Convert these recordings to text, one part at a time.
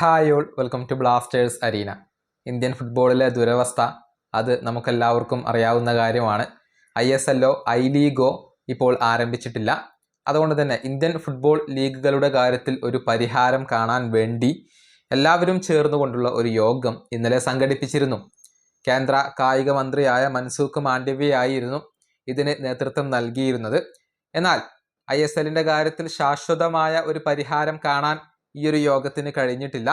Hi all welcome to Blasters arena. Indian ഫുട്ബോളിലെ ദുരവസ്ഥ അത് നമുക്കെല്ലാവർക്കും അറിയാവുന്ന കാര്യമാണ്. ഐ എസ് എല്ലോ ഐ ലീഗോ ഇപ്പോൾ ആരംഭിച്ചിട്ടില്ല. അതുകൊണ്ട് തന്നെ ഇന്ത്യൻ ഫുട്ബോൾ ലീഗുകളുടെ കാര്യത്തിൽ ഒരു പരിഹാരം കാണാൻ വേണ്ടി എല്ലാവരും ചേർന്നുകൊണ്ടുള്ള ഒരു യോഗം ഇന്നലെ സംഘടിപ്പിച്ചിരുന്നു. കേന്ദ്ര കായിക മന്ത്രിയായ മൻസൂഖ് മാണ്ഡവ്യയായിരുന്നു ഇതിന് നേതൃത്വം നൽകിയിരുന്നത്. എന്നാൽ ഐ എസ് എല്ലിന്റെ കാര്യത്തിൽ ശാശ്വതമായ ഒരു പരിഹാരം കാണാൻ ഈ ഒരു യോഗത്തിന് കഴിഞ്ഞിട്ടില്ല.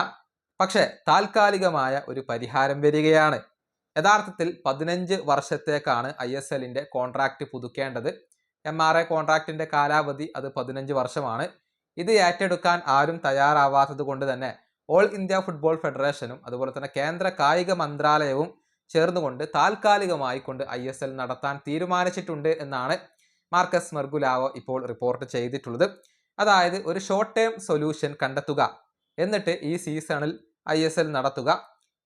പക്ഷെ താൽക്കാലികമായ ഒരു പരിഹാരം വരികയാണ്. യഥാർത്ഥത്തിൽ പതിനഞ്ച് വർഷത്തേക്കാണ് ഐ എസ് എല്ലിന്റെ കോൺട്രാക്റ്റ് പുതുക്കേണ്ടത്. എം ആർ എ കോൺട്രാക്റ്റിന്റെ കാലാവധി അത് പതിനഞ്ച് വർഷമാണ്. ഇത് ഏറ്റെടുക്കാൻ ആരും തയ്യാറാവാത്തത് കൊണ്ട് തന്നെ ഓൾ ഇന്ത്യ ഫുട്ബോൾ ഫെഡറേഷനും അതുപോലെ തന്നെ കേന്ദ്ര കായിക മന്ത്രാലയവും ചേർന്നുകൊണ്ട് താൽക്കാലികമായി കൊണ്ട് ഐ എസ് എൽ നടത്താൻ തീരുമാനിച്ചിട്ടുണ്ട് എന്നാണ് മാർക്കസ് മെർഗുലാവോ ഇപ്പോൾ റിപ്പോർട്ട് ചെയ്തിട്ടുള്ളത്. അതായത് ഒരു ഷോർട്ട് ടേം സൊല്യൂഷൻ കണ്ടെത്തുക. എന്നിട്ട് ഈ സീസണിൽ ഐ എസ് എൽ നടത്തുക.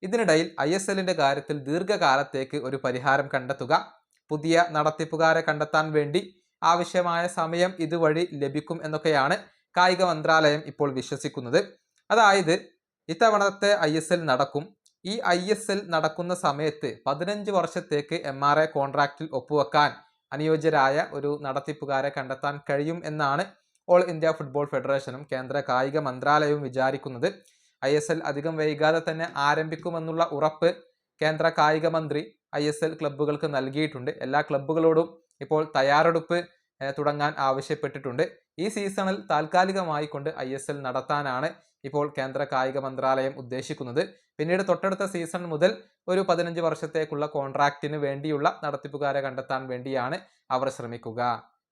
ഇതിനിടയിൽ ഐ എസ് എല്ലിന്റെ കാര്യത്തിൽ ദീർഘകാലത്തേക്ക് ഒരു പരിഹാരം കണ്ടെത്തുക. പുതിയ നടത്തിപ്പുകാരെ കണ്ടെത്താൻ വേണ്ടി ആവശ്യമായ സമയം ഇതുവഴി ലഭിക്കും എന്നൊക്കെയാണ് കായിക മന്ത്രാലയം ഇപ്പോൾ വിശ്വസിക്കുന്നത്. അതായത് ഇത്തവണത്തെ ഐ എസ് എൽ നടക്കും. ഈ ഐ എസ് എൽ നടക്കുന്ന സമയത്ത് പതിനഞ്ച് വർഷത്തേക്ക് എം ആർ എ കോൺട്രാക്റ്റിൽ ഒപ്പുവെക്കാൻ അനുയോജ്യരായ ഒരു നടത്തിപ്പുകാരെ കണ്ടെത്താൻ കഴിയും എന്നാണ് ഓൾ ഇന്ത്യ ഫുട്ബോൾ ഫെഡറേഷനും കേന്ദ്ര കായിക മന്ത്രാലയവും വിചാരിക്കുന്നത് ഐ എസ് എൽ അധികം വൈകാതെ തന്നെ ആരംഭിക്കുമെന്നുള്ള ഉറപ്പ് കേന്ദ്ര കായിക മന്ത്രി ഐ എസ് എൽ ക്ലബ്ബുകൾക്ക് നൽകിയിട്ടുണ്ട്. എല്ലാ ക്ലബ്ബുകളോടും ഇപ്പോൾ തയ്യാറെടുപ്പ് തുടങ്ങാൻ ആവശ്യപ്പെട്ടിട്ടുണ്ട്. ഈ സീസണിൽ താൽക്കാലികമായി കൊണ്ട് ഐ എസ് എൽ നടത്താനാണ് ഇപ്പോൾ കേന്ദ്ര കായിക മന്ത്രാലയം ഉദ്ദേശിക്കുന്നത്. പിന്നീട് തൊട്ടടുത്ത സീസൺ മുതൽ ഒരു പതിനഞ്ച് വർഷത്തേക്കുള്ള കോൺട്രാക്റ്റിന് വേണ്ടിയുള്ള നടത്തിപ്പുകാരെ കണ്ടെത്താൻ വേണ്ടിയാണ് അവർ ശ്രമിക്കുക.